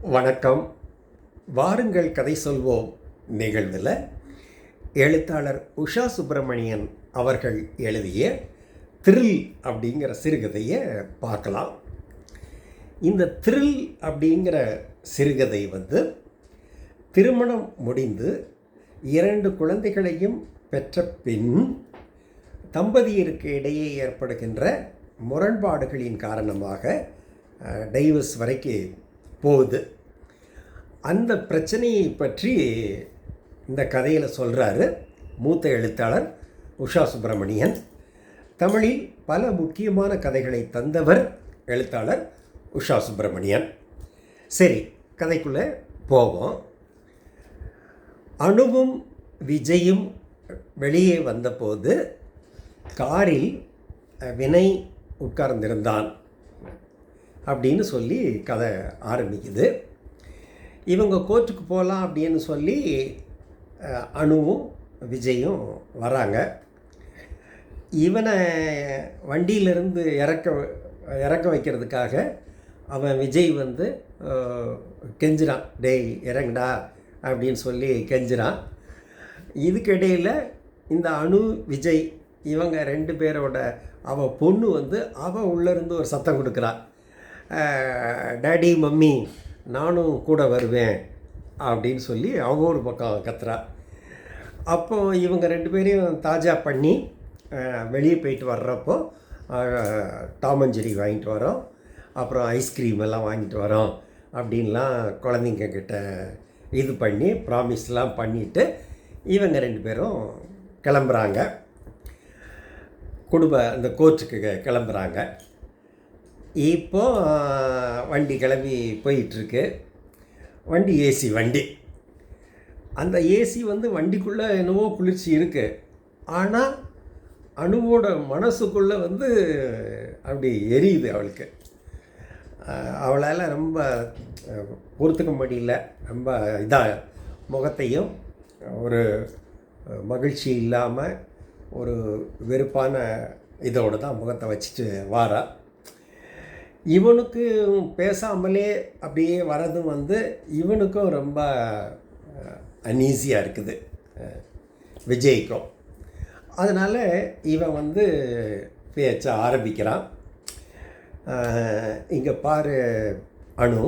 வணக்கம். வாருங்கள் கதை சொல்வோம். நிகழ்வில் எழுத்தாளர் உஷா சுப்பிரமணியன் அவர்கள் எழுதிய த்ரில் அப்படிங்கிற சிறுகதையை பார்க்கலாம். இந்த த்ரில் அப்படிங்கிற சிறுகதை வந்து திருமணம் முடிந்து இரண்டு குழந்தைகளையும் பெற்ற பின் தம்பதியருக்கு இடையே ஏற்படுகின்ற முரண்பாடுகளின் காரணமாக டைவர்ஸ் வரைக்கும் போகுது. அந்த பிரச்சனையை பற்றி இந்த கதையில் சொல்கிறாரு மூத்த எழுத்தாளர் உஷா சுப்பிரமணியன். தமிழில் பல முக்கியமான கதைகளை தந்தவர் எழுத்தாளர் உஷா சுப்பிரமணியன். சரி கதைக்குள்ளே போவோம். அணுவும் விஜயும் வெளியே வந்தபோது காரில் வினை உட்கார்ந்திருந்தான். அப்படின்னு சொல்லி கதை ஆரம்பிக்குது. இவங்க கோர்ட்டுக்கு போகலாம் அப்படின்னு சொல்லி அணுவும் விஜயும் வராங்க. இவனை வண்டியிலிருந்து இறக்க இறக்க வைக்கிறதுக்காக அவன் விஜய் வந்து கெஞ்சிறான். டேய் இறங்குடா அப்படின்னு சொல்லி கெஞ்சிறான். இதுக்கிடையில் இந்த அணு விஜய் இவங்க ரெண்டு பேரோட அவள் பொண்ணு வந்து அவள் உள்ளேருந்து ஒரு சத்தம் கொடுக்குறான் டேடி மம்மி நானும் கூட வருவேன் அப்படின்னு சொல்லி அவங்க ஒரு பக்கம் கத்துறா. அப்போ இவங்க ரெண்டு பேரையும் தாஜா பண்ணி வெளியே போயிட்டு வர்றப்போ அஹ், டாம் அண்ட் ஜெரி வாங்கிட்டு வரோம். அப்புறம் ஐஸ்கிரீம் எல்லாம் வாங்கிட்டு வரோம் அப்படின்லாம் குழந்தைங்க கிட்ட இது பண்ணி ப்ராமிஸ்லாம் பண்ணிவிட்டு இவங்க ரெண்டு பேரும் கிளம்புறாங்க. குடும்ப அந்த கோச்சுக்கு கிளம்புறாங்க. இப்போ வண்டி கிளம்பி போயிட்டுருக்கு. வண்டி ஏசி வண்டி. அந்த ஏசி வந்து வண்டிக்குள்ளே என்னவோ குளிர்ச்சி இருக்குது ஆனால் அணுவோட மனசுக்குள்ளே வந்து அப்படி எரியுது அவளுக்கு. அவளால் ரொம்ப பொறுத்துக்க முடியல. ரொம்ப இதாக முகத்தையும் ஒரு மகிழ்ச்சி இல்லாமல் ஒரு வெறுப்பான இதோடு தான் முகத்தை வச்சுட்டு வாரா. இவனுக்கு பேசாமலே அப்படியே வரதும் வந்து இவனுக்கும் ரொம்ப அன்ஈஸியாக இருக்குது. விஜய்க்கும். அதனால் இவன் வந்து பேச்ச ஆரம்பிக்கிறான். இங்கே பாரு அணு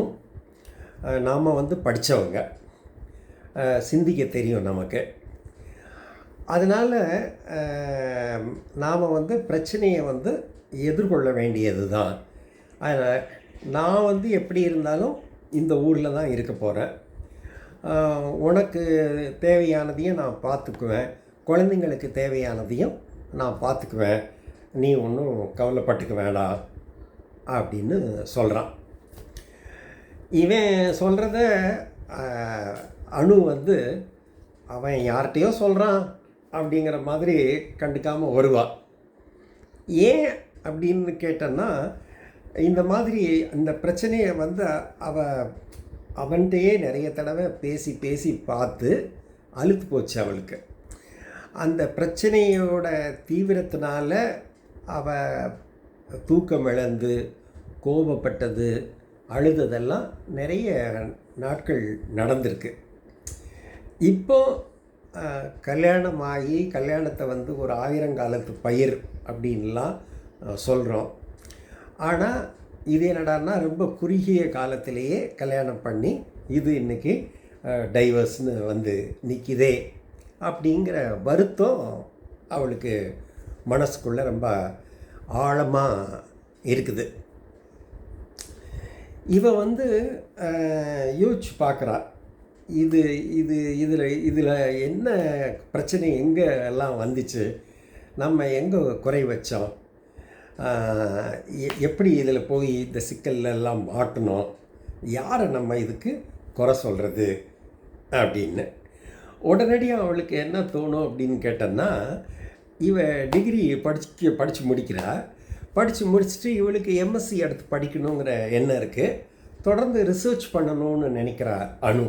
நாம் வந்து படித்தவங்க சிந்திக்க தெரியும் நமக்கு. அதனால் நாம் வந்து பிரச்சனையை வந்து எதிர்கொள்ள வேண்டியது தான் அதனால் நான் வந்து எப்படி இருந்தாலும் இந்த ஊரில் தான் இருக்க போகிறேன் உனக்கு தேவையானதையும் நான் பார்த்துக்குவேன். குழந்தைங்களுக்கு தேவையானதையும் நான் பார்த்துக்குவேன். நீ ஒன்றும் கவலைப்பட்டுக்க வேண்டாம் அப்படின்னு சொல்கிறான் இவன் சொல்கிறத அணு வந்து அவன் யார்கிட்டையோ சொல்கிறான் அப்படிங்கிற மாதிரி கண்டுக்காமல் வருவான் ஏன் அப்படின்னு கேட்டேன்னா இந்த மாதிரி இந்த பிரச்சனையை வந்து அவ அவன்கிட்டயே நிறைய தடவை பேசி பேசி பார்த்து அழுத்து போச்சு அவளுக்கு. அந்த பிரச்சனையோட தீவிரத்தினால அவ தூக்கம் இழந்து கோபப்பட்டது அழுததெல்லாம் நிறைய நாட்கள் நடந்திருக்கு. இப்போ கல்யாணமாகி கல்யாணம் ஆகி கல்யாணத்தை வந்து ஒரு ஆயிரங்காலத்து பயிர் அப்படின்லாம் சொல்கிறோம் ஆனால் இது என்னடான்னா ரொம்ப குறுகிய காலத்திலேயே கல்யாணம் பண்ணி இது இன்றைக்கி டைவர்ஸ்னு வந்து நிற்கிதே அப்படிங்கிற வருத்தம் அவளுக்கு மனசுக்குள்ளே ரொம்ப ஆழமாக இருக்குது. இவ வந்து யோசிச்சு பார்க்குறா இது இது இதில் இதில் என்ன பிரச்சனை எங்கே எல்லாம் வந்துச்சு? நம்ம எங்கே குறை வச்சோம்? எப்படி இதில் போய் இந்த சிக்கல்லாம் மாட்டணும்? யாரை நம்ம இதுக்கு குறை சொல்கிறது அப்படின்னு. உடனடியாக அவளுக்கு என்ன தோணும் அப்படின்னு கேட்டோன்னா இவ டிகிரி படிச்சு படித்து முடிக்கிறா. படித்து முடிச்சுட்டு இவளுக்கு எம்எஸ்சி எடுத்து படிக்கணுங்கிற எண்ணம் இருக்குது தொடர்ந்து ரிசர்ச் பண்ணணும்னு நினைக்கிறா அணு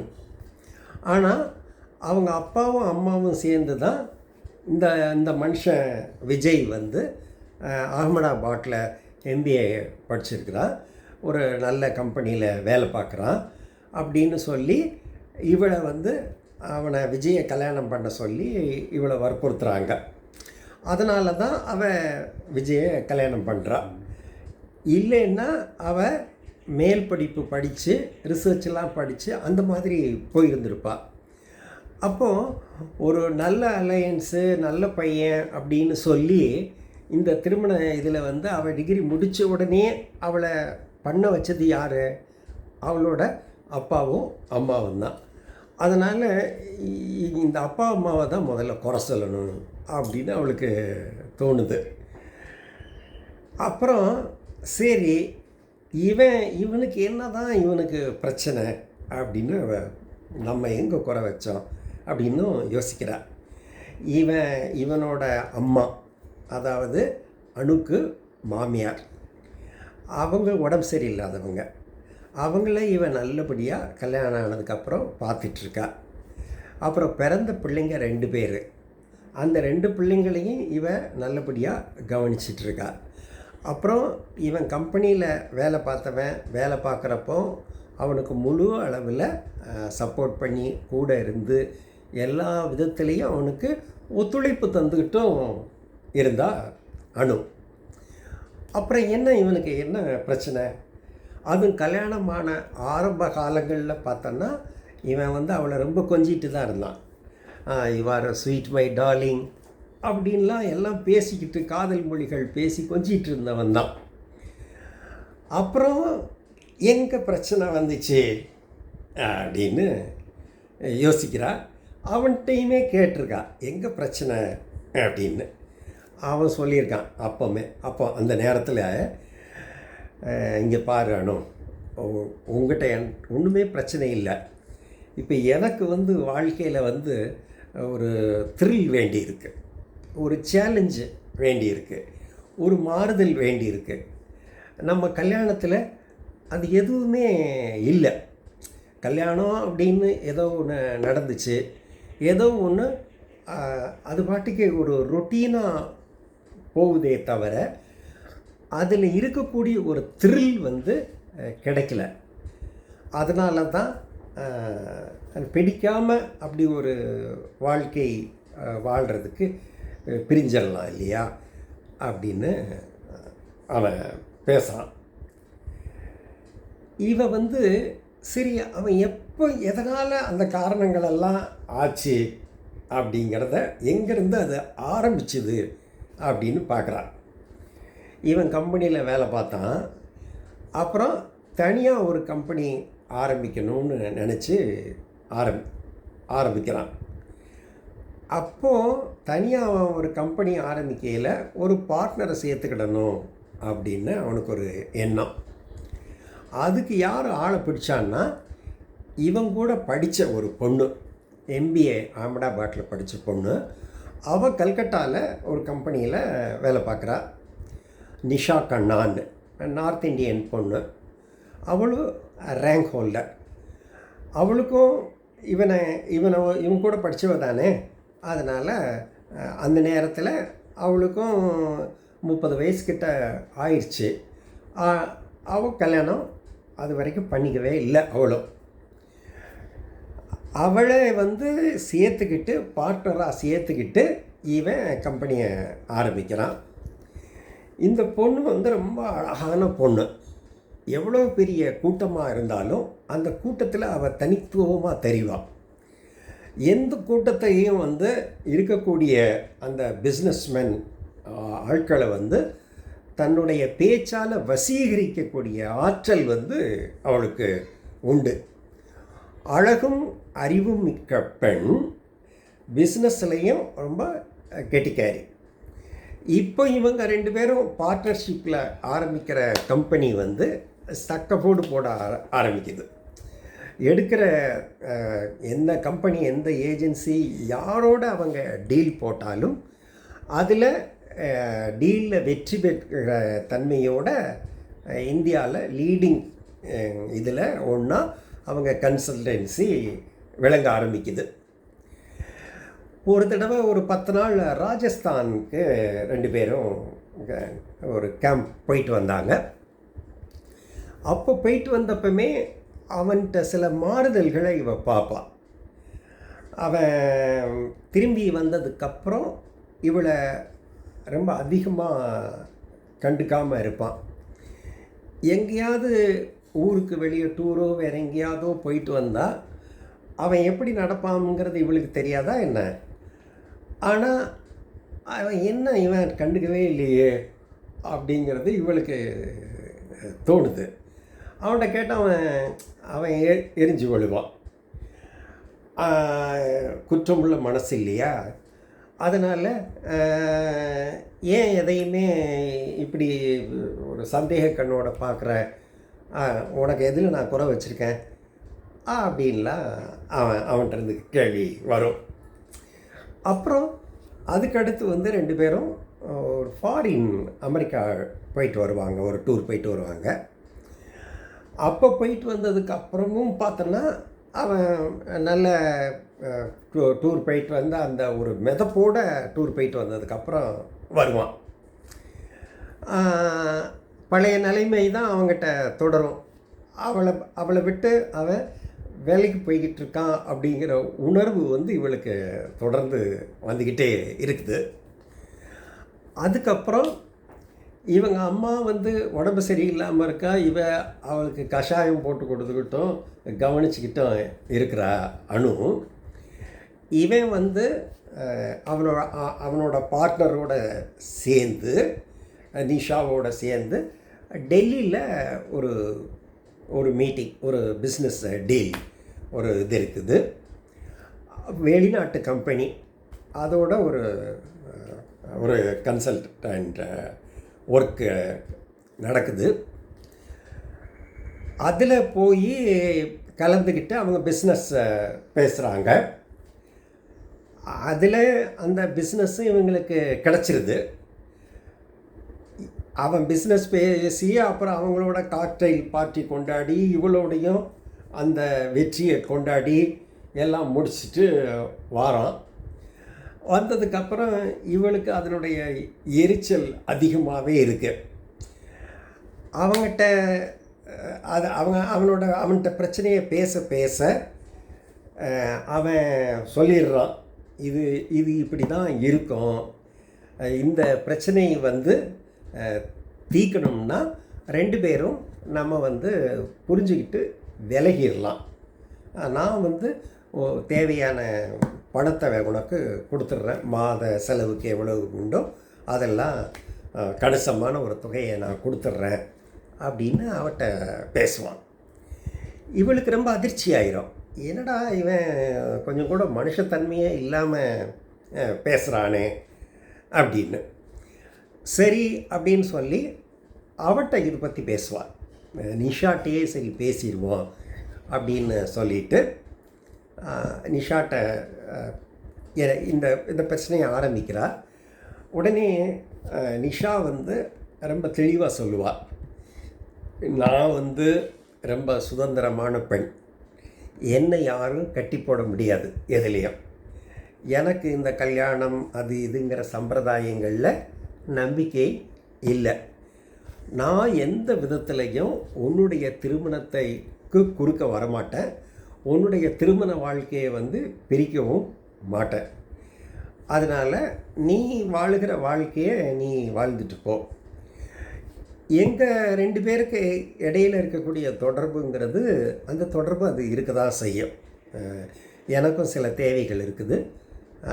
ஆனால் அவங்க அப்பாவும் அம்மாவும் சேர்ந்து தான் இந்த இந்த மனுஷன் விஜய் வந்து அகமதாபாட்டில் எம்பிஏ படிச்சிருக்கிறான். ஒரு நல்ல கம்பெனியில் வேலை பார்க்குறான். அப்படின்னு சொல்லி இவளை வந்து அவனை விஜயை கல்யாணம் பண்ண சொல்லி இவளை வற்புறுத்துகிறாங்க அதனால தான் அவள் விஜயை கல்யாணம் பண்ணுறான் இல்லைன்னா அவள் மேல் படிப்பு படித்து ரிசர்ச்லாம் படித்து அந்த மாதிரி போயிருந்திருப்பாள் அப்போது ஒரு நல்ல அலையன்ஸு நல்ல பையன் அப்படின்னு சொல்லி இந்த திருமண இதில் வந்து அவள் டிகிரி முடித்த உடனே அவளை பண்ண வச்சது யார்? அவளோட அப்பாவும் அம்மாவும் தான். அதனால் இந்த அப்பா அம்மாவை தான் முதல்ல குறை சொல்லணும் அப்படின்னு அவளுக்கு தோணுது. அப்புறம் சரி இவன் இவனுக்கு என்ன தான் இவனுக்கு பிரச்சனை அப்படின்னு நம்ம எங்கே குறை வச்சோம் அப்படின்னும் யோசிக்கிறா. இவன் இவனோட அம்மா. அதாவது அணுக்கு மாமியார். அவங்க உடம்பு சரியில்லாதவங்க. அவங்கள இவன் நல்லபடியாக கல்யாணம் ஆனதுக்கப்புறம் பார்த்துட்ருக்கா. அப்புறம் பிறந்த பிள்ளைங்க ரெண்டு பேர். அந்த ரெண்டு பிள்ளைங்களையும் இவன் நல்லபடியாக கவனிச்சிட்ருக்கா. அப்புறம் இவன் கம்பெனியில் வேலை பார்த்தவன் வேலை பார்க்குறப்போ அவனுக்கு முழு அளவில் சப்போர்ட் பண்ணி கூட இருந்து எல்லா விதத்துலேயும் அவனுக்கு ஒத்துழைப்பு தந்துக்கிட்டும் இருந்தா அணு. அப்புறம் என்ன இவனுக்கு என்ன பிரச்சனை? அதுவும் கல்யாணமான ஆரம்ப காலங்களில் பார்த்தோன்னா இவன் வந்து அவளை ரொம்ப கொஞ்சிட்டு தான் இருந்தான். இவ்வாறு ஸ்வீட் மை டார்லிங் அப்படின்லாம் எல்லாம் பேசிக்கிட்டு காதல் மொழிகள் பேசி கொஞ்சிட்டு இருந்தவன் தான். அப்புறம் எங்கே பிரச்சனை வந்துச்சு? அப்படின்னு யோசிக்கிறா. அவன்கிட்டையுமே கேட்டிருக்கா எங்கே பிரச்சனை? அப்படின்னு. அவன் சொல்லியிருக்கான் அப்போமே அப்போ அந்த நேரத்தில் இங்கே பாரு அனு உங்ககிட்ட என் ஒன்றுமே பிரச்சனை இல்லை. இப்போ எனக்கு வந்து வாழ்க்கையில் வந்து ஒரு த்ரில் வேண்டியிருக்கு. ஒரு சேலஞ்சு வேண்டியிருக்கு. ஒரு மாறுதல் வேண்டியிருக்கு. நம்ம கல்யாணத்தில் அது எதுவுமே இல்லை. கல்யாணம் அப்படின்னு ஏதோ ஒன்று நடந்துச்சு. ஏதோ ஒன்று அது பாட்டுக்கு ஒரு ரொட்டீனாக போகுதே தவிர அதில் இருக்கக்கூடிய ஒரு த்ரில் வந்து கிடைக்கல. அதனால தான் அது பிடிக்காமல் அப்படி ஒரு வாழ்க்கை வாழ்கிறதுக்கு பிரிஞ்சிடலாம் இல்லையா? அப்படின்னு அவன் பேசுகிறான் இவ வந்து சரி அவன் எப்போ எதனால் அந்த காரணங்களெல்லாம் ஆச்சு? அப்படிங்கிறத எங்கேருந்து அது ஆரம்பிச்சுது? அப்படின்னு பார்க்குறான். இவன் கம்பெனியில் வேலை பார்த்தான். அப்புறம் தனியாக ஒரு கம்பெனி ஆரம்பிக்கணும்னு நினச்சி ஆரம்பி ஆரம்பிக்கிறான். அப்போது தனியாக அவன் ஒரு கம்பெனி ஆரம்பிக்கையில் ஒரு பார்ட்னரை சேர்த்துக்கிடணும் அப்படின்னு அவனுக்கு ஒரு எண்ணம். அதுக்கு யார் ஆளை பிடிச்சான்னா இவன் கூட படித்த ஒரு பொண்ணு. எம்பிஏ அகமதாபாத்தில் படித்த பொண்ணு. அவள் கல்கட்டாவில் ஒரு கம்பெனியில் வேலை பார்க்குறா. நிஷா கண்ணான்னு நார்த் இந்தியன் பொண்ணு. அவளும் ரேங்க் ஹோல்டர் அவளுக்கும் இவனை இவனை இவன் கூட படித்தவ தானே. அதனால் அந்த நேரத்தில் அவளுக்கும் முப்பது வயசுக்கிட்ட ஆயிடுச்சு. அவள் கல்யாணம் அது வரைக்கும் பண்ணிக்கவே இல்லை அவளும். அவளை வந்து சேர்த்துக்கிட்டு பார்ட்னராக சேர்த்துக்கிட்டு இவன் கம்பெனியை ஆரம்பிக்கிறான். இந்த பொண்ணு வந்து ரொம்ப அழகான பொண்ணு. எவ்வளோ பெரிய கூட்டமாக இருந்தாலும் அந்த கூட்டத்தில் அவள் தனித்துவமாக தெரிவாள் எந்த கூட்டத்தையும் வந்து இருக்கக்கூடிய அந்த பிஸ்னஸ்மேன் ஆட்களை வந்து தன்னுடைய பேச்சால் வசீகரிக்கக்கூடிய ஆற்றல் வந்து அவளுக்கு உண்டு. அழகும் அறிவு மிக்க பெண் பிஸ்னஸ்லையும் ரொம்ப கெட்டிக்காரி. இப்போ இவங்க ரெண்டு பேரும் பார்ட்னர்ஷிப்பில் ஆரம்பிக்கிற கம்பெனி வந்து சக்கப்போடு போட ஆர- ஆரம்பிக்குது. எடுக்கிற எந்த கம்பெனி எந்த ஏஜென்சி யாரோட அவங்க டீல் போட்டாலும் அதில் டீலில் வெற்றி பெற்ற தன்மையோட இந்தியாவில் லீடிங் இதில் ஒன்றா அவங்க கன்சல்டன்சி விளங்க ஆரம்பிக்குது. ஒரு தடவை ஒரு பத்து நாள் ராஜஸ்தானுக்கு ரெண்டு பேரும் ஒரு கேம்ப் போயிட்டு வந்தாங்க. அப்போ போயிட்டு வந்தப்பமே அவன்கிட்ட சில மாறுதல்களை இவ பார்ப்பான் அவன் திரும்பி வந்ததுக்கப்புறம் இவளை ரொம்ப அதிகமாக கண்டுக்காமல் இருப்பான். எங்கேயாவது ஊருக்கு வெளியே டூரோ வேறு எங்கேயாவதோ போயிட்டு வந்தால் அவன் எப்படி நடப்பான்ங்கிறது இவளுக்கு தெரியாதா என்ன? ஆனால் அவன் என்ன இவன் கண்டுக்கவே இல்லையே அப்படிங்கிறது இவளுக்கு தோணுது. அவன்கிட்ட கேட்டால் அவன் அவன் எ எரிஞ்சு விழுவான். குற்றமுள்ள மனசு இல்லையா? அதனால் ஏன் எதையுமே இப்படி ஒரு சந்தேக கண்ணோட பார்க்குற உனக்கு எதில் நான் குறை வச்சுருக்கேன்? அப்படின்லாம் அவன் அவன்கிட்ட இருந்து கேள்வி வரும். அப்புறம் அதுக்கடுத்து வந்து ரெண்டு பேரும் ஒரு ஃபாரின் அமெரிக்கா போயிட்டு வருவாங்க ஒரு டூர் போயிட்டு வருவாங்க. அப்போ போயிட்டு வந்ததுக்கு அப்புறமும் பார்த்தோன்னா அவன் நல்ல டூ- டூர் போயிட்டு வந்து அந்த ஒரு மெதப்போட டூர் போயிட்டு வந்ததுக்கப்புறம் வருவான். பழைய நிலைமை தான் அவங்ககிட்ட தொடரும். அவளை அவளை விட்டு அவன் வேலைக்கு போய்கிட்டு இருக்கான் அப்படிங்கிற உணர்வு வந்து இவளுக்கு தொடர்ந்து வந்துக்கிட்டே இருக்குது. அதுக்கப்புறம் இவங்க அம்மா வந்து உடம்பு சரியில்லாமல் இருக்கா? இவ அவளுக்கு கஷாயம் போட்டு கொடுத்துக்கிட்டும் கவனிச்சுக்கிட்டும் இருக்கிறா அணு இவன் வந்து அவனோட அவனோட பார்ட்னரோட சேர்ந்து நிஷாவோட சேர்ந்து டெல்லியில் ஒரு ஒரு மீட்டிங் ஒரு பிஸ்னஸ் டீல் ஒரு இது இருக்குது. வெளிநாட்டு கம்பெனி அதோட ஒரு ஒரு கன்சல்டன்ட் ஒர்க்கு நடக்குது. அதில் போய் கலந்துக்கிட்டு அவங்க பிஸ்னஸ் பேசுகிறாங்க அதில் அந்த பிஸ்னஸ்ஸும் இவங்களுக்கு கிடச்சிருது. அவன் பிஸ்னஸ் பேசி அப்புறம் அவங்களோட காக்டைல் பார்ட்டி கொண்டாடி இவளோடையும் அந்த வெற்றியை கொண்டாடி எல்லாம் முடிச்சுட்டு வாரான். வந்ததுக்கப்புறம் இவளுக்கு அதனுடைய எரிச்சல் அதிகமாகவே இருக்குது அவங்ககிட்ட அது அவங்க அவனோட அவன்கிட்ட பிரச்சனையை பேச பேச அவன் சொல்லிடுறான் இது இது இப்படி தான் இருக்கும். இந்த பிரச்சனையை வந்து தீக்கணும்னா தீர்க்கணும்னா ரெண்டு பேரும் நம்ம வந்து புரிஞ்சுக்கிட்டு விலகிடலாம். நான் வந்து ஓ, தேவையான பணத்தை உனக்கு கொடுத்துட்றேன். மாத செலவுக்கு எவ்வளவு உண்டோ அதெல்லாம் கணிசமான ஒரு தொகையை நான் கொடுத்துட்றேன் அப்படின்னு அவட்ட பேசுவான். இவளுக்கு ரொம்ப அதிர்ச்சி ஆயிரும். என்னடா இவன் கொஞ்சம் கூட மனுஷத்தன்மையே இல்லாமல் பேசுகிறானே அப்படின்னு. சரி அப்படின்னு சொல்லி அவட்ட இது பற்றி பேசுவாள் நிஷாட்டையே சரி பேசிடுவோம் அப்படின்னு சொல்லிட்டு நிஷாட்டை நிஷாட்ட இந்த இந்த பிரச்சனையை ஆரம்பிக்கிறார். உடனே நிஷா வந்து ரொம்ப தெளிவாக சொல்லுவாள் நான் வந்து ரொம்ப சுதந்திரமான பெண். என்னை யாரும் கட்டி போட முடியாது எதுலேயும். எனக்கு இந்த கல்யாணம் அது இதுங்கிற சம்பிரதாயங்களில் நம்பிக்கை இல்லை. நான் எந்த விதத்துலையும் உன்னுடைய திருமணத்தைக்கு குறுக்க வரமாட்டேன். உன்னுடைய திருமண வாழ்க்கையை வந்து பிரிக்கவும் மாட்டேன். அதனால் நீ வாழுகிற வாழ்க்கையை நீ வாழ்ந்துட்டுப்போ எங்கள் ரெண்டு பேருக்கு இடையில இருக்கக்கூடிய தொடர்புங்கிறது அந்த தொடர்பு அது இருக்க தான் செய்யும் எனக்கும் சில தேவைகள் இருக்குது.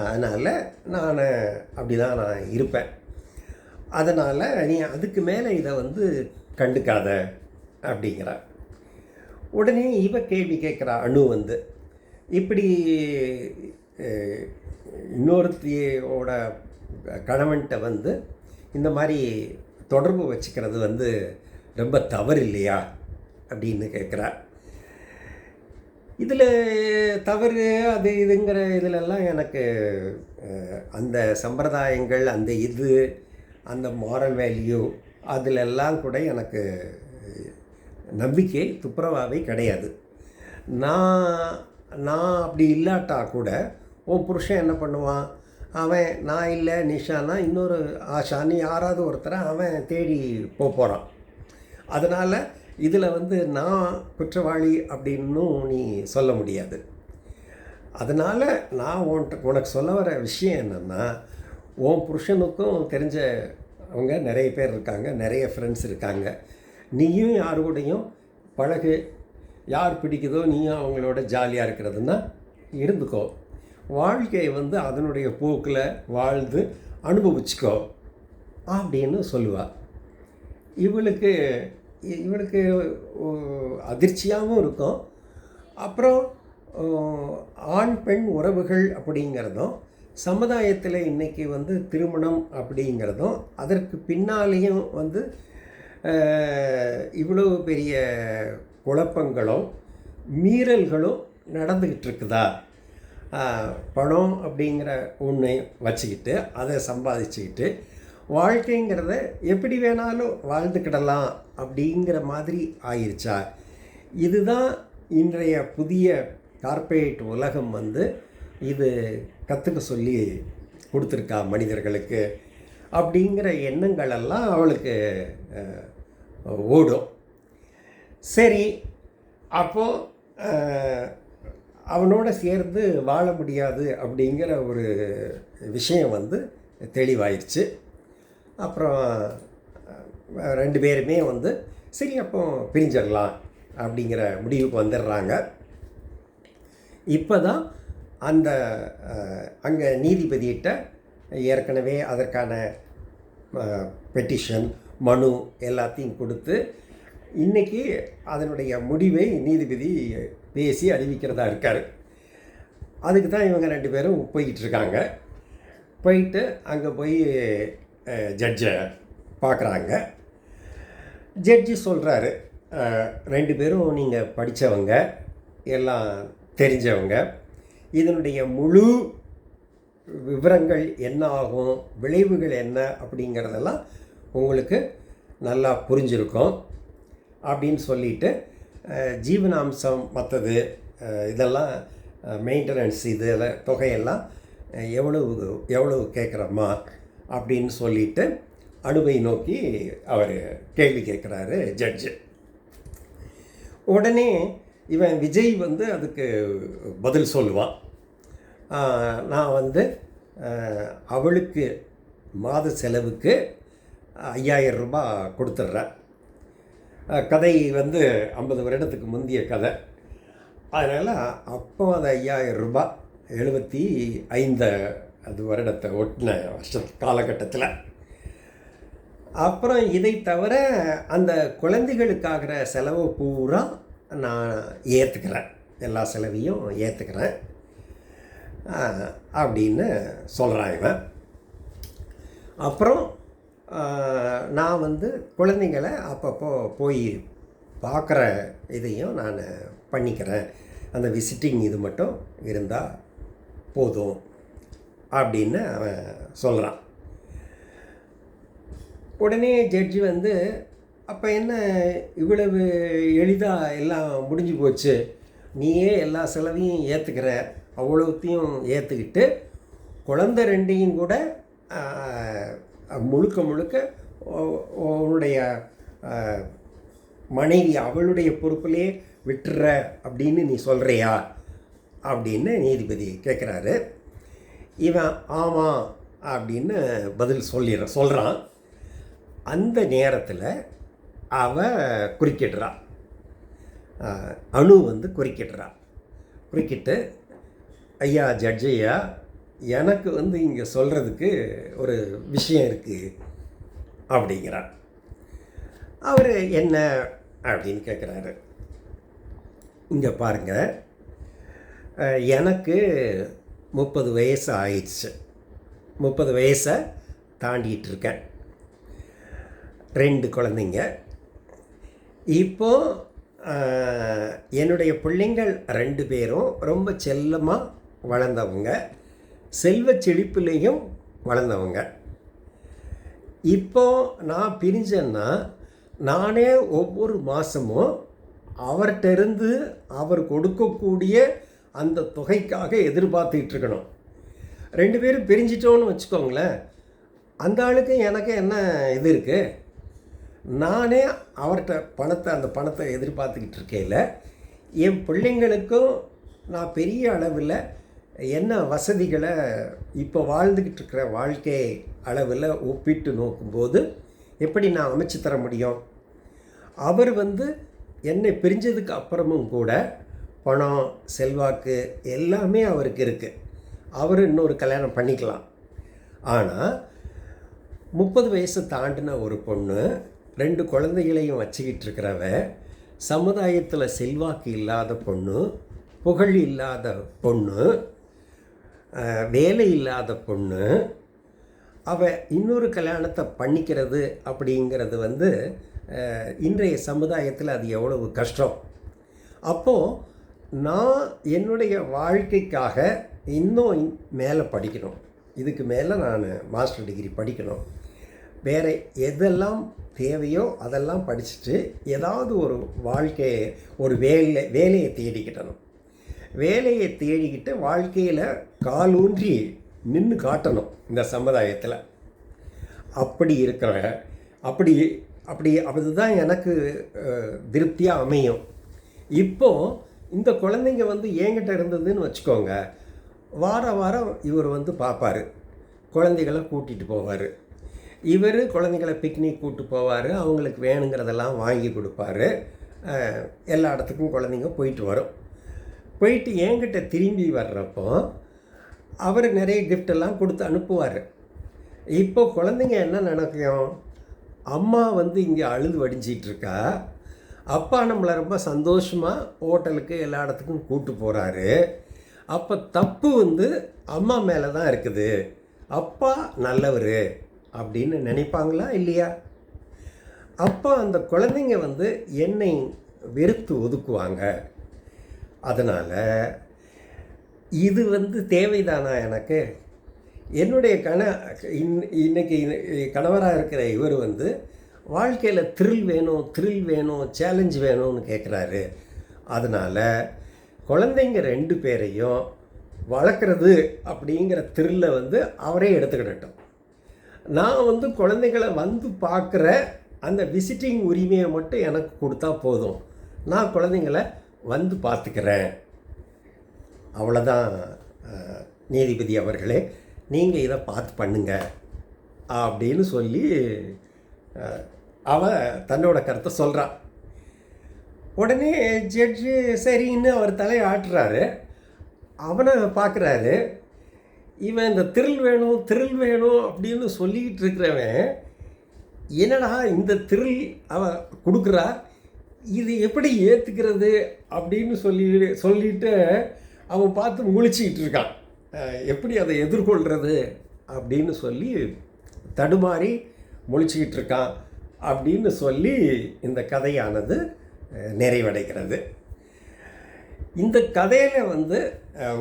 அதனால் நான் அப்படி தான் நான் இருப்பேன். அதனால் நீ அதுக்கு மேலே இதை வந்து கண்டுக்காத அப்படிங்கிறா. உடனே இவ கேள்வி கேட்குறா அணு வந்து இப்படி இன்னொருத்தியோட கணவன்கிட்ட வந்து இந்த மாதிரி தொடர்பு வச்சுக்கிறது வந்து ரொம்ப தவறு இல்லையா அப்படின்னு கேட்குறா. இதில் தவறு அது இதுங்கிற இதிலெல்லாம் எனக்கு அந்த சம்பிரதாயங்கள் அந்த இது அந்த மாரல் வேல்யூ அதிலெல்லாம் கூட எனக்கு நம்பிக்கை துப்புரவாகவே கிடையாது. நான் நான் அப்படி இல்லாட்டா கூட உன் புருஷன் என்ன பண்ணுவான்? அவன் நான் இல்லை நிஷானா இன்னொரு ஆஷான்னு யாராவது ஒருத்தரை அவன் தேடி போக போகிறான் அதனால் இதில் வந்து நான் குற்றவாளி அப்படின்னும் நீ சொல்ல முடியாது. அதனால் நான் உன்ட்ட உனக்கு சொல்ல வர விஷயம் என்னென்னா உன் புருஷனுக்கும் தெரிஞ்ச அவங்க நிறைய பேர் இருக்காங்க நிறைய ஃப்ரெண்ட்ஸ் இருக்காங்க. நீயும் யார் கூடயும் பழகு யார் பிடிக்குதோ நீயும் அவங்களோட ஜாலியாக இருக்கிறதுன்னா இருந்துக்கோ. வாழ்க்கையை வந்து அதனுடைய போக்கில் வாழ்ந்து அனுபவிச்சுக்கோ அப்படின்னு சொல்லுவாள் இவளுக்கு இ- இவளுக்கு அதிர்ச்சியாகவும் இருக்கும். அப்புறம் ஆண் பெண் உறவுகள் அப்படிங்கிறதும் சமுதாயத்தில் இன்றைக்கி வந்து திருமணம் அப்படிங்கிறதும் அதற்கு பின்னாலேயும் வந்து இவ்வளோ இவ்வளவு பெரிய குழப்பங்களும் மீறல்களும் நடந்துக்கிட்டு இருக்குதா பணம் அப்படிங்கிற ஒன்றை வச்சுக்கிட்டு அதை சம்பாதிச்சுக்கிட்டு வாழ்க்கைங்கிறத எப்படி வேணாலும் வாழ்ந்துக்கிடலாம் அப்படிங்கிற மாதிரி ஆயிடுச்சா இதுதான் இன்றைய புதிய கார்ப்பரேட் உலகம் வந்து இது கற்றுக்க சொல்லி கொடுத்துருக்கா மனிதர்களுக்கு அப்படிங்கிற எண்ணங்களெல்லாம் அவளுக்கு ஓடும். சரி அப்போது அவனோட சேர்ந்து வாழ முடியாது அப்படிங்கிற ஒரு விஷயம் வந்து தெளிவாயிருச்சு. அப்புறம் ரெண்டு பேருமே வந்து சரி அப்போ பிரிஞ்சிடலாம் அப்படிங்கிற முடிவுக்கு வந்துடுறாங்க. இப்போ தான் அந்த அங்கே நீதிபதியிட்ட ஏற்கனவே அதற்கான பெட்டிஷன் மனு எல்லாத்தையும் கொடுத்து இன்றைக்கி அதனுடைய முடிவை நீதிபதி பேசி அறிவிக்கிறதா இருக்கார். அதுக்கு தான் இவங்க ரெண்டு பேரும் போய்கிட்டு இருக்காங்க. போயிட்டு அங்கே போய் ஜட்ஜை பார்க்குறாங்க ஜட்ஜி சொல்கிறாரு ரெண்டு பேரும் நீங்கள் படித்தவங்க எல்லாம் தெரிஞ்சவங்க இதனுடைய முழு விவரங்கள் என்ன ஆகும் விளைவுகள் என்ன அப்படிங்கிறதெல்லாம் உங்களுக்கு நல்லா புரிஞ்சிருக்கும். அப்படின்னு சொல்லிட்டு ஜீவனாம்சம் மற்றது இதெல்லாம் மெயின்டெனன்ஸ் இதெல்லாம் தொகையெல்லாம் எவ்வளவு எவ்வளவு கேட்குறம்மா அப்படின்னு சொல்லிட்டு அணுவை நோக்கி அவர் கேள்வி கேட்குறாரு ஜட்ஜு. உடனே இவன் விஜய் வந்து அதுக்கு பதில் சொல்லுவான். நான் வந்து அவளுக்கு மாத செலவுக்கு ஐயாயிரம் ரூபாய் கொடுத்துட்றேன். கதை வந்து ஐம்பது வருடத்துக்கு முந்தைய கதை. அதனால் அப்போ அது ஐயாயிரம் ரூபாய் எழுபத்தி ஐந்து அது வருடத்தை ஒட்டின வருஷ காலகட்டத்தில். அப்புறம் இதை தவிர அந்த குழந்தைகளுக்காகிற செலவு பூரா நான் ஏற்றுக்கிறேன் எல்லா செலவையும் ஏற்றுக்கிறேன் அப்படின்னு சொல்கிறான் இவன். அப்புறம் நான் வந்து குழந்தைங்களை அப்பப்போ போய் பார்க்குற இதையும் நான் பண்ணிக்கிறேன். அந்த விசிட்டிங் இது மட்டும் இருந்தால் போதும் அப்படின்னு அவன் சொல்கிறான் உடனே ஜட்ஜி வந்து அப்போ என்ன இவ்வளவு எளிதாக எல்லாம் முடிஞ்சு போச்சு? நீயே எல்லா செலவையும் ஏற்றுக்கிற அவ்வளோத்தையும் ஏற்றுக்கிட்டு குழந்த ரெண்டையும் கூட முழுக்க முழுக்க உன்னுடைய மனைவி அவளுடைய பொறுப்பிலே விட்டுற அப்படின்னு நீ சொல்கிறியா அப்படின்னு நீதிபதி கேட்குறாரு இவன் ஆமாம் அப்படின்னு பதில் சொல்லிடுற சொல்கிறான் அந்த நேரத்தில் அவன் குறுக்கிடுறான் அணு வந்து குறுக்கிடுறான் குறுக்கிட்டு ஐயா ஜட்ஜையா எனக்கு வந்து இங்கே சொல்கிறதுக்கு ஒரு விஷயம் இருக்குது அப்படிங்கிறார் அவர் என்ன அப்படின்னு கேட்குறாரு இங்கே பாருங்கள் எனக்கு முப்பது வயசு ஆயிடுச்சு. முப்பது வயசை தாண்டிகிட்டு இருக்கேன். ரெண்டு குழந்தைங்க இப்போ என்னுடைய பிள்ளைங்கள் ரெண்டு பேரும் ரொம்ப செல்லமாக வளர்ந்தவங்க. செல்வ செழிப்புலேயும் வளர்ந்தவங்க. இப்போ நான் பிரிஞ்சேன்னா நானே ஒவ்வொரு மாதமும் அவர்கிட்ட இருந்து அவர் கொடுக்கக்கூடிய அந்த தொகைக்காக எதிர்பார்த்துக்கிட்டு இருக்கணும். ரெண்டு பேரும் பிரிஞ்சிட்டோன்னு வச்சுக்கோங்களேன். அந்த ஆளுக்கு எனக்கு என்ன இது இருக்குது நானே அவர்கிட்ட பணத்தை அந்த பணத்தை எதிர்பார்த்துக்கிட்டு இருக்கையில் என் பிள்ளைங்களுக்கும் நான் பெரிய அளவில் என்ன வசதிகளை இப்போ வாழ்ந்துக்கிட்டு இருக்கிற வாழ்க்கை அளவில் ஒப்பிட்டு நோக்கும்போது எப்படி நான் அமைச்சு தர முடியும்? அவர் வந்து என்னை பிரிஞ்சதுக்கு அப்புறமும் கூட பணம் செல்வாக்கு எல்லாமே அவருக்கு இருக்குது அவர் இன்னொரு கல்யாணம் பண்ணிக்கலாம். ஆனால் முப்பது வயசு தாண்டின ஒரு பொண்ணு ரெண்டு குழந்தைகளையும் வச்சுக்கிட்டு இருக்கிறவ சமுதாயத்தில் செல்வாக்கு இல்லாத பொண்ணு புகழ் இல்லாத பொண்ணு வேலை இல்லாத பொண்ணு அவ இன்னொரு கல்யாணத்தை பண்ணிக்கிறது அப்படிங்கிறது வந்து இன்றைய சமுதாயத்தில் அது எவ்வளவு கஷ்டம். அப்போது நான் என்னுடைய வாழ்க்கைக்காக இன்னும் மேலே படிக்கணும். இதுக்கு மேலே நான் மாஸ்டர் டிகிரி படிக்கணும். வேறு எதெல்லாம் தேவையோ அதெல்லாம் படிச்சுட்டு ஏதாவது ஒரு வாழ்க்கையை ஒரு வேலை வேலையை தேடிக்கிட்டணும். வேலையை தேடிக்கிட்டு வாழ்க்கையில் காலூன்றி நின்று காட்டணும் இந்த சமுதாயத்தில். அப்படி இருக்கிற அப்படி அப்படி அதுதான் எனக்கு திருப்தியாக அமையும். இப்போ இந்த குழந்தைங்க வந்து என்கிட்ட இருந்ததுன்னு வச்சுக்கோங்க. வார வாரம் இவர் வந்து பார்ப்பார் குழந்தைகளை கூட்டிகிட்டு போவார். இவர் குழந்தைங்களை பிக்னிக் கூட்டு போவார் அவங்களுக்கு வேணுங்கிறதெல்லாம் வாங்கி கொடுப்பாரு. எல்லா இடத்துக்கும் குழந்தைங்க போயிட்டு வரும். போயிட்டு என்கிட்ட திரும்பி வர்றப்போ அவர் நிறைய gift எல்லாம் கொடுத்து அனுப்புவார். இப்போ குழந்தைங்க என்ன நினைக்கும்? அம்மா வந்து இங்கே அழுது வடிஞ்சிகிட்ருக்கா இருக்கா அப்பா நம்மளை ரொம்ப சந்தோஷமாக ஹோட்டலுக்கு எல்லா இடத்துக்கும் கூட்டு போகிறாரு அப்போ தப்பு வந்து அம்மா மேலே தான் இருக்குது. அப்பா நல்லவர். அப்படின்னு நினைப்பாங்களா இல்லையா? அப்போ அந்த குழந்தைங்க வந்து என்னை வெறுத்து ஒதுக்குவாங்க. அதனால் இது வந்து தேவைதானா எனக்கு? என்னுடைய கண இன் இன்னைக்கு கணவராக இருக்கிற இவர் வந்து வாழ்க்கையில் த்ரில் வேணும் த்ரில் வேணும் சேலஞ்ச் வேணும்னு கேட்குறாரு அதனால் குழந்தைங்க ரெண்டு பேரையும் வளர்க்குறது அப்படிங்கிற த்ரில்லை வந்து அவரே எடுத்துக்கிடட்டும். நான் வந்து குழந்தைகளை வந்து பார்க்குற அந்த விசிட்டிங் உரிமையை மட்டும் எனக்கு கொடுத்தா போதும். நான் குழந்தைங்கள வந்து பார்த்துக்கிறேன். அவ்வளோதான் நீதிபதி அவர்களே. நீங்கள் இதை பார்த்து பண்ணுங்க. அப்படின்னு சொல்லி அவன் தன்னோட கருத்தை சொல்கிறான் உடனே ஜட்ஜு சரின்னு அவர் தலையை ஆட்டுறாரு. அவனை பார்க்குறாரு. இவன் இந்த திரில் வேணும் திரில் வேணும் அப்படின்னு சொல்லிக்கிட்டு இருக்கிறவன் என்னடா இந்த திரில் அவன் கொடுக்குறா? இது எப்படி ஏற்றுக்கிறது அப்படின்னு சொல்லி சொல்லிட்டு அவன் பார்த்து முழிச்சிக்கிட்டு இருக்கான். எப்படி அதை எதிர்கொள்கிறது அப்படின்னு சொல்லி தடுமாறி முழிச்சிக்கிட்டு இருக்கான் அப்படின்னு சொல்லி இந்த கதையானது நிறைவடைகிறது. இந்த கதையில் வந்து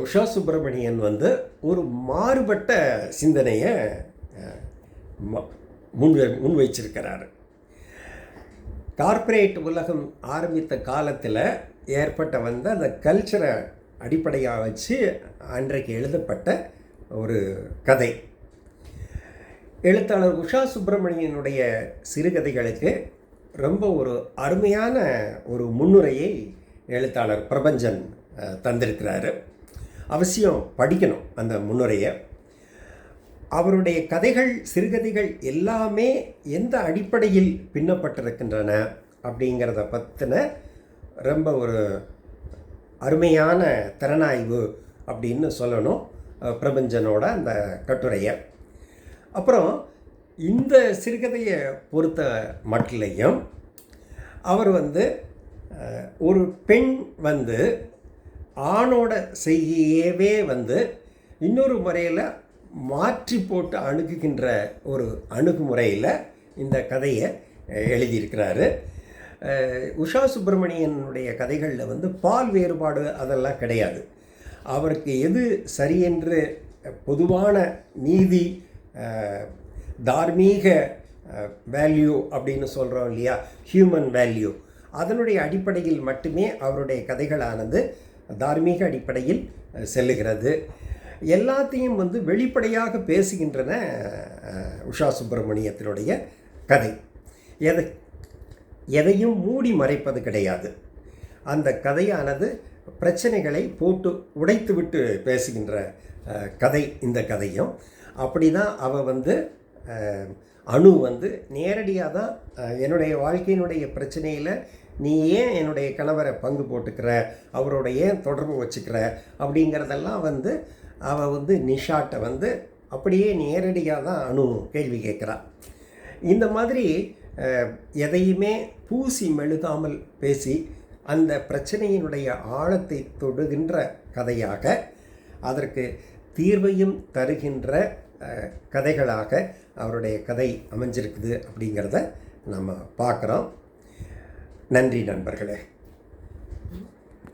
உஷா சுப்பிரமணியன் வந்து ஒரு மாறுபட்ட சிந்தனையை ம- முன் முன் வச்சிருக்கிறார் கார்ப்பரேட் உலகம் ஆரம்பித்த காலத்தில் ஏற்பட்ட வந்த அந்த கல்ச்சரை அடிப்படையாக வச்சு அன்றைக்கு எழுதப்பட்ட ஒரு கதை. எழுத்தாளர் உஷா சுப்பிரமணியனுடைய சிறுகதைகளுக்கு ரொம்ப ஒரு அருமையான ஒரு முன்னுரையை எழுத்தாளர் பிரபஞ்சன் தந்திருக்கிறாரு. அவசியம் படிக்கணும் அந்த முன்னுரையை. அவருடைய கதைகள் சிறுகதைகள் எல்லாமே எந்த அடிப்படையில் பின்னப்பட்டிருக்கின்றன அப்படிங்கிறத பற்றின ரொம்ப ஒரு அருமையான திறனாய்வு அப்படின்னு சொல்லணும் பிரபஞ்சனோட அந்த கட்டுரையை. அப்புறம் இந்த சிறுகதையை பொறுத்த மட்டிலையும் அவர் வந்து ஒரு பெண் வந்து ஆணோட செய்கையவே வந்து இன்னொரு முறையில் மாற்றி போட்டு அணுகுகின்ற ஒரு அணுகுமுறையில் இந்த கதையை எழுதியிருக்கிறாரு. உஷா சுப்பிரமணியனுடைய கதைகளில் வந்து பால் வேறுபாடு அதெல்லாம் கிடையாது. அவருக்கு எது சரியென்று பொதுவான நீதி தார்மீக வேல்யூ அப்படின்னு சொல்கிறோம் இல்லையா? ஹியூமன் வேல்யூ அதனுடைய அடிப்படையில் மட்டுமே அவருடைய கதைகளானது தார்மீக அடிப்படையில் செல்லுகிறது. எல்லாத்தையும் வந்து வெளிப்படையாக பேசுகின்றன உஷா சுப்பிரமணியத்தினுடைய கதை. எதை எதையும் மூடி மறைப்பது கிடையாது. அந்த கதையானது பிரச்சனைகளை போட்டு உடைத்துவிட்டு பேசுகின்ற கதை இந்த கதையும். அப்படி தான் அவள் வந்து அணு வந்து நேரடியாக தான் என்னுடைய வாழ்க்கையினுடைய பிரச்சனையில் நீ ஏன் என்னுடைய கணவரை பங்கு போட்டுக்கிற அவரோட ஏன் தொடர்பு வச்சுக்கிற அப்படிங்கிறதெல்லாம் வந்து அவள் வந்து நிஷாட்டை வந்து அப்படியே நேரடியாக தான் அணு கேள்வி கேட்குறான் இந்த மாதிரி எதையுமே பூசி மெழுகாமல் பேசி அந்த பிரச்சனையினுடைய ஆழத்தை தொடுகின்ற கதையாக அதற்கு தீர்வையும் தருகின்ற கதைகளாக அவருடைய கதை அமைஞ்சிருக்குது அப்படிங்கிறத நம்ம பார்க்குறோம். நன்றி நண்பர்களே.